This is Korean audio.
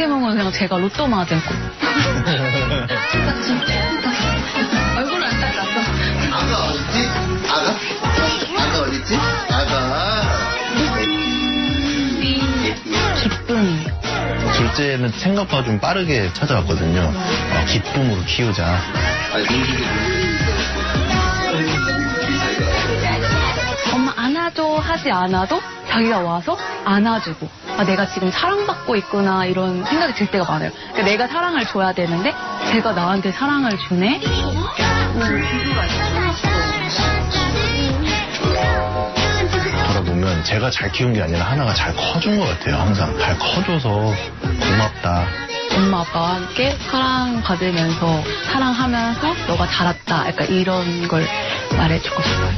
제가 로또 맞은 꿈. 얼굴 안 닦았어. 아가 어딨지? 아가? 아가 어딨지? 아가. 기쁨이에요. 둘째는 생각보다 좀 빠르게 찾아왔거든요. 어, 기쁨으로 키우자. 엄마 안아줘 하지 않아도 자기가 와서 안아주고 아, 내가 지금 사랑받고 있구나 이런 생각이 들 때가 많아요. 그러니까 내가 사랑을 줘야 되는데 제가 나한테 사랑을 주네. 돌아보면 제가 잘 키운 게 아니라 하나가 잘 커준 것 같아요. 항상 잘 커줘서 고맙다. 엄마 아빠와 함께 사랑받으면서 사랑하면서 너가 자랐다. 약간 이런 걸 말해주고 싶어요.